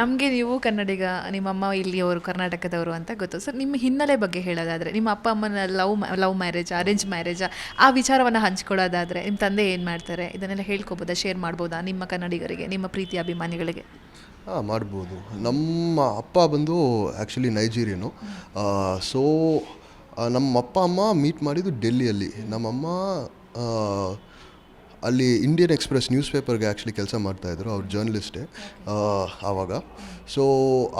ನಮಗೆ ನೀವು ಕನ್ನಡಿಗ, ನಿಮ್ಮಮ್ಮ ಇಲ್ಲಿಯವರು, ಕರ್ನಾಟಕದವರು ಅಂತ ಗೊತ್ತು. ಸರ್ ನಿಮ್ಮ ಹಿನ್ನೆಲೆ ಬಗ್ಗೆ ಹೇಳೋದಾದರೆ, ನಿಮ್ಮ ಅಪ್ಪ ಅಮ್ಮನ love love marriage, arrange marriage, ಆ ವಿಚಾರವನ್ನು ಹಂಚ್ಕೊಳ್ಳೋದಾದರೆ, ನಿಮ್ಮ ತಂದೆ ಏನು ಮಾಡ್ತಾರೆ? ಇದನ್ನೆಲ್ಲ ಹೇಳ್ಕೊಬೋದಾ? ಶೇರ್ ಮಾಡ್ಬೋದಾ? ನಿಮ್ಮ ಕನ್ನಡಿಗರಿಗೆ, ನಿಮ್ಮ ಪ್ರೀತಿ ಅಭಿಮಾನಿಗಳಿಗೆ? ಹಾಂ ಮಾಡ್ಬೋದು. ನಮ್ಮ ಅಪ್ಪ ಬಂದು ಆ್ಯಕ್ಚುಲಿ ನೈಜೀರಿಯನು ಸೊ ನಮ್ಮ ಅಪ್ಪ ಅಮ್ಮ ಮೀಟ್ ಮಾಡಿದ್ದು ಡೆಲ್ಲಿಯಲ್ಲಿ ನಮ್ಮಮ್ಮ ಅಲ್ಲಿ ಇಂಡಿಯನ್ ಎಕ್ಸ್ಪ್ರೆಸ್ ನ್ಯೂಸ್ ಪೇಪರ್ಗೆ ಆ್ಯಕ್ಚುಲಿ ಕೆಲಸ ಮಾಡ್ತಾಯಿದ್ರು ಅವ್ರು ಜರ್ನಲಿಸ್ಟೇ ಆವಾಗ. ಸೊ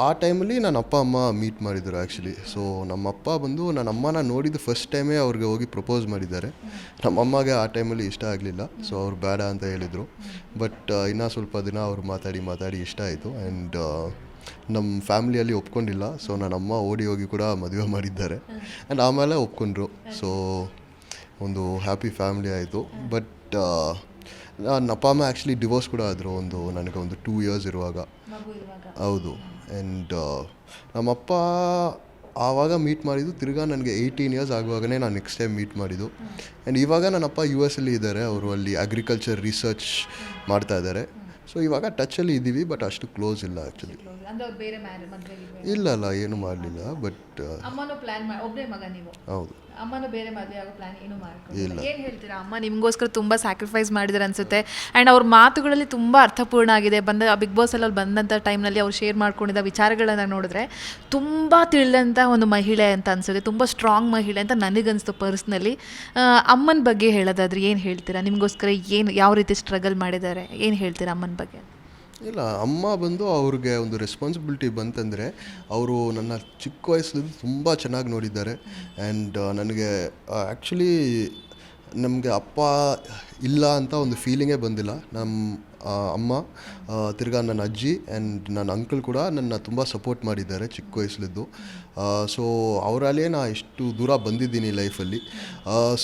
ಆ ಟೈಮಲ್ಲಿ ನನ್ನ ಅಪ್ಪ ಅಮ್ಮ ಮೀಟ್ ಮಾಡಿದರು ಆ್ಯಕ್ಚುಲಿ ಸೊ ನಮ್ಮ ಅಪ್ಪ ಬಂದು ನನ್ನ ಅಮ್ಮನ ನೋಡಿದ ಫಸ್ಟ್ ಟೈಮೇ ಅವ್ರಿಗೆ ಹೋಗಿ ಪ್ರಪೋಸ್ ಮಾಡಿದ್ದಾರೆ. ನಮ್ಮ ಅಮ್ಮಗೆ ಆ ಟೈಮಲ್ಲಿ ಇಷ್ಟ ಆಗಲಿಲ್ಲ. ಸೊ ಅವ್ರು ಬೇಡ ಅಂತ ಹೇಳಿದರು. ಬಟ್ ಇನ್ನೂ ಸ್ವಲ್ಪ ದಿನ ಅವ್ರು ಮಾತಾಡಿ ಮಾತಾಡಿ ಇಷ್ಟ ಆಯಿತು. ಆ್ಯಂಡ್ ನಮ್ಮ ಫ್ಯಾಮಿಲಿಯಲ್ಲಿ ಒಪ್ಕೊಂಡಿಲ್ಲ. ಸೊ ನನ್ನ ಅಮ್ಮ ಓಡಿ ಹೋಗಿ ಕೂಡ ಮದುವೆ ಮಾಡಿದ್ದಾರೆ. ಆ್ಯಂಡ್ ಆಮೇಲೆ ಒಪ್ಕೊಂಡ್ರು. ಸೊ ಒಂದು ಹ್ಯಾಪಿ ಫ್ಯಾಮಿಲಿ ಆಯಿತು. ಬಟ್ ನನ್ನ ಅಪ್ಪ ಅಮ್ಮ ಆ್ಯಕ್ಚುಲಿ ಡಿವೋರ್ಸ್ ಕೂಡ ಆದರು ಒಂದು ನನಗೆ ಒಂದು ಟೂ ಇಯರ್ಸ್ ಇರುವಾಗ. ಹೌದು. ಆ್ಯಂಡ್ ನಮ್ಮಪ್ಪ ಆವಾಗ ಮೀಟ್ ಮಾಡಿದ್ದು ತಿರ್ಗಾ ನನಗೆ ಏಯ್ಟೀನ್ ಇಯರ್ಸ್ ಆಗುವಾಗಲೇ ನಾನು ನೆಕ್ಸ್ಟ್ ಟೈಮ್ ಮೀಟ್ ಮಾಡಿದ್ದು. ಆ್ಯಂಡ್ ಇವಾಗ ನನ್ನಪ್ಪ ಯು ಎಸ್ ಅಲ್ಲಿ ಇದ್ದಾರೆ. ಅವರು ಅಲ್ಲಿ ಅಗ್ರಿಕಲ್ಚರ್ ರಿಸರ್ಚ್ ಮಾಡ್ತಾ ಇದ್ದಾರೆ. ಸೊ ಇವಾಗ ಟಚಲ್ಲಿ ಇದ್ದೀವಿ ಬಟ್ ಅಷ್ಟು ಕ್ಲೋಸ್ ಇಲ್ಲ ಆ್ಯಕ್ಚುಲಿ ಅಂದರೆ ಅವ್ರು ಬೇರೆ ಮ್ಯಾರೇಜ್ ಇಲ್ಲ ಅಲ್ಲ ಏನು ಮಾಡಲಿಲ್ಲ ಬಟ್ ಅಮ್ಮನೂ ಪ್ಲಾನ್ ಮಾಡಿ ಒಬ್ಬರೇ ಮಗ ನೀವು. ಹೌದು. ಅಮ್ಮನೂ ಬೇರೆ ಮದುವೆ ಆಗೋ ಪ್ಲಾನ್ ಏನು ಮಾಡ್ಕೊಳ್ಳಿ ಏನು ಹೇಳ್ತೀರಾ? ಅಮ್ಮ ನಿಮಗೋಸ್ಕರ ತುಂಬ ಸ್ಯಾಕ್ರಿಫೈಸ್ ಮಾಡಿದ್ದಾರೆ ಅನ್ಸುತ್ತೆ. ಆ್ಯಂಡ್ ಅವ್ರ ಮಾತುಗಳಲ್ಲಿ ತುಂಬ ಅರ್ಥಪೂರ್ಣ ಆಗಿದೆ. ಬಂದ ಬಿಗ್ ಬಾಸ್ ಅಲ್ಲಿ ಬಂದಂಥ ಟೈಮ್ನಲ್ಲಿ ಅವ್ರು ಶೇರ್ ಮಾಡ್ಕೊಂಡಿದ್ದ ವಿಚಾರಗಳನ್ನು ನೋಡಿದ್ರೆ ತುಂಬ ತಿಳಿದಂಥ ಒಂದು ಮಹಿಳೆ ಅಂತ ಅನ್ಸುತ್ತೆ. ತುಂಬ ಸ್ಟ್ರಾಂಗ್ ಮಹಿಳೆ ಅಂತ ನನಗನ್ಸ್ತು ಪರ್ಸ್ನಲಿ ಅಮ್ಮನ ಬಗ್ಗೆ ಹೇಳೋದಾದ್ರೆ ಏನು ಹೇಳ್ತೀರಾ? ನಿಮಗೋಸ್ಕರ ಏನು ಯಾವ ರೀತಿ ಸ್ಟ್ರಗಲ್ ಮಾಡಿದ್ದಾರೆ? ಏನು ಹೇಳ್ತೀರಾ ಅಮ್ಮನ ಬಗ್ಗೆ? ಇಲ್ಲ, ಅಮ್ಮ ಬಂದು ಅವ್ರಿಗೆ ಒಂದು ರೆಸ್ಪಾನ್ಸಿಬಿಲಿಟಿ ಬಂತಂದರೆ ಅವರು ನನ್ನ ಚಿಕ್ಕ ವಯಸ್ಸಲ್ಲಿ ತುಂಬ ಚೆನ್ನಾಗಿ ನೋಡಿದ್ದಾರೆ. ಆ್ಯಂಡ್ ನನಗೆ ಆ್ಯಕ್ಚುಲಿ ನಮಗೆ ಅಪ್ಪ ಇಲ್ಲ ಅಂತ ಒಂದು ಫೀಲಿಂಗೇ ಬಂದಿಲ್ಲ. ನಮ್ಮ ಅಮ್ಮ ತಿರ್ಗಾ ನನ್ನ ಅಜ್ಜಿ ಆ್ಯಂಡ್ ನನ್ನ ಅಂಕಲ್ ಕೂಡ ನನ್ನ ತುಂಬ ಸಪೋರ್ಟ್ ಮಾಡಿದ್ದಾರೆ ಚಿಕ್ಕ ವಯಸ್ಸಲಿದ್ದು ಸೊ ಅವರಲ್ಲೇ ನಾ ಇಷ್ಟು ದೂರ ಬಂದಿದ್ದೀನಿ ಲೈಫಲ್ಲಿ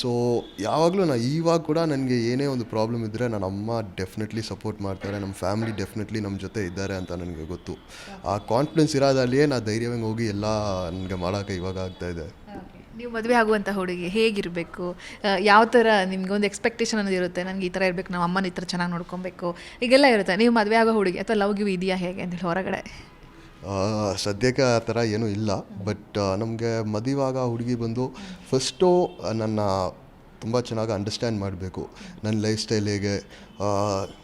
ಸೊ ಯಾವಾಗಲೂ ನಾ ಇವಾಗ ಕೂಡ ನನಗೆ ಏನೇ ಒಂದು ಪ್ರಾಬ್ಲಮ್ ಇದ್ದರೆ ನನ್ನ ಅಮ್ಮ ಡೆಫಿನೆಟ್ಲಿ ಸಪೋರ್ಟ್ ಮಾಡ್ತಾರೆ. ನಮ್ಮ ಫ್ಯಾಮಿಲಿ ಡೆಫಿನೆಟ್ಲಿ ನಮ್ಮ ಜೊತೆ ಇದ್ದಾರೆ ಅಂತ ನನಗೆ ಗೊತ್ತು. ಆ ಕಾನ್ಫಿಡೆನ್ಸ್ ಇರೋದಲ್ಲಿಯೇ ನಾ ಧೈರ್ಯವಾಗಿ ಹೋಗಿ ಎಲ್ಲ ನನಗೆ ಮಾಡೋಕ್ಕೆ ಇವಾಗ ಆಗ್ತಾಯಿದೆ ನೀವು ಮದುವೆ ಆಗುವಂಥ ಹುಡುಗಿ ಹೇಗಿರಬೇಕು? ಯಾವ ಥರ ನಿಮ್ಗೊಂದು ಎಕ್ಸ್ಪೆಕ್ಟೇಷನ್ ಅನ್ನೋದು ಇರುತ್ತೆ? ನನಗೆ ಈ ಥರ ಇರಬೇಕು, ನಮ್ಮ ಅಮ್ಮನ ಈ ಥರ ಚೆನ್ನಾಗಿ ನೋಡ್ಕೊಬೇಕು. ಈಗೆಲ್ಲ ಇರುತ್ತೆ. ನೀವು ಮದುವೆ ಆಗೋ ಹುಡುಗಿ ಅಥವಾ ಲವ್ ಗಿವ್ ಇದೆಯಾ ಹೇಗೆ ಅಂತೇಳಿ ಹೊರಗಡೆ. ಸದ್ಯಕ್ಕೆ ಆ ಥರ ಏನೂ ಇಲ್ಲ. ಬಟ್ ನಮಗೆ ಮದುವಾಗ ಹುಡುಗಿ ಬಂದು ಫಸ್ಟು ನನ್ನ ತುಂಬ ಚೆನ್ನಾಗಿ ಅಂಡರ್ಸ್ಟ್ಯಾಂಡ್ ಮಾಡಬೇಕು. ನನ್ನ ಲೈಫ್ ಸ್ಟೈಲ್ ಹೇಗೆ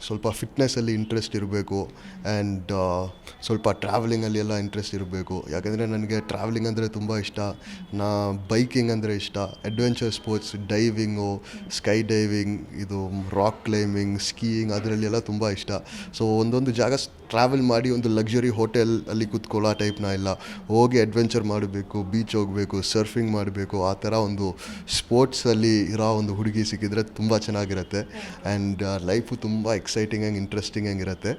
ಸ್ವಲ್ಪ ಫಿಟ್ನೆಸ್ಸಲ್ಲಿ ಇಂಟ್ರೆಸ್ಟ್ ಇರಬೇಕು ಆ್ಯಂಡ್ ಸ್ವಲ್ಪ ಟ್ರಾವೆಲಿಂಗಲ್ಲಿ ಎಲ್ಲ ಇಂಟ್ರೆಸ್ಟ್ ಇರಬೇಕು. ಯಾಕಂದರೆ ನನಗೆ ಟ್ರಾವೆಲಿಂಗ್ ಅಂದರೆ ತುಂಬ ಇಷ್ಟ. ನಾ ಬೈಕಿಂಗ್ ಅಂದರೆ ಇಷ್ಟ. Adventure sports diving sky diving ಇದು ರಾಕ್ ಕ್ಲೈಂಬಿಂಗ್ ಸ್ಕೀಯಿಂಗ್ ಅದರಲ್ಲೆಲ್ಲ ತುಂಬ ಇಷ್ಟ. ಸೊ ಒಂದೊಂದು ಜಾಗ ಟ್ರಾವೆಲ್ ಮಾಡಿ ಒಂದು ಲಕ್ಸುರಿ ಹೋಟೆಲ್ ಅಲ್ಲಿ ಕೂತ್ಕೊಳ್ಳೋ ಟೈಪ್ನ ಇಲ್ಲ. ಹೋಗಿ ಅಡ್ವೆಂಚರ್ ಮಾಡಬೇಕು ಬೀಚ್ ಹೋಗಬೇಕು ಸರ್ಫಿಂಗ್ ಮಾಡಬೇಕು, ಆ ಥರ ಒಂದು ಸ್ಪೋರ್ಟ್ಸಲ್ಲಿ ಇರೋ ಒಂದು ಹುಡುಗಿ ಸಿಕ್ಕಿದ್ರೆ ತುಂಬ ಚೆನ್ನಾಗಿರುತ್ತೆ. ಆ್ಯಂಡ್ ಲೈಫು ತುಂಬ ಎಕ್ಸೈಟಿಂಗ್ ಆಗಿ ಇಂಟ್ರೆಸ್ಟಿಂಗ್ ಆಗಿರುತ್ತೆ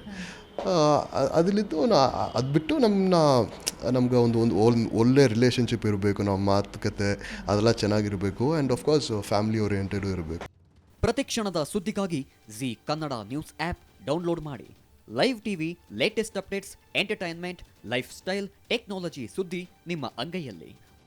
ಅದರಲ್ಲಿದ್ದು ನಾ ಅದು ಬಿಟ್ಟು ನಮ್ಮನ್ನ ನಮ್ಗೆ ಒಂದು ಒಂದು ಒಲ್- ಒಳ್ಳೆ ರಿಲೇಷನ್ಶಿಪ್ ಇರಬೇಕು, ನಾವು ಮಾತುಕತೆ ಅದೆಲ್ಲ ಚೆನ್ನಾಗಿರಬೇಕು ಆ್ಯಂಡ್ ಆಫ್ಕೋರ್ಸ್ ಫ್ಯಾಮಿಲಿ ಓರಿಯೆಂಟೆಡು ಇರಬೇಕು. ಪ್ರತಿ ಕ್ಷಣದ ಸುದ್ದಿಗಾಗಿ Zee Kannada news app download ಮಾಡಿ. Live TV latest updates entertainment lifestyle technology ಸುದ್ದಿ ನಿಮ್ಮ ಅಂಗೈಯಲ್ಲಿ.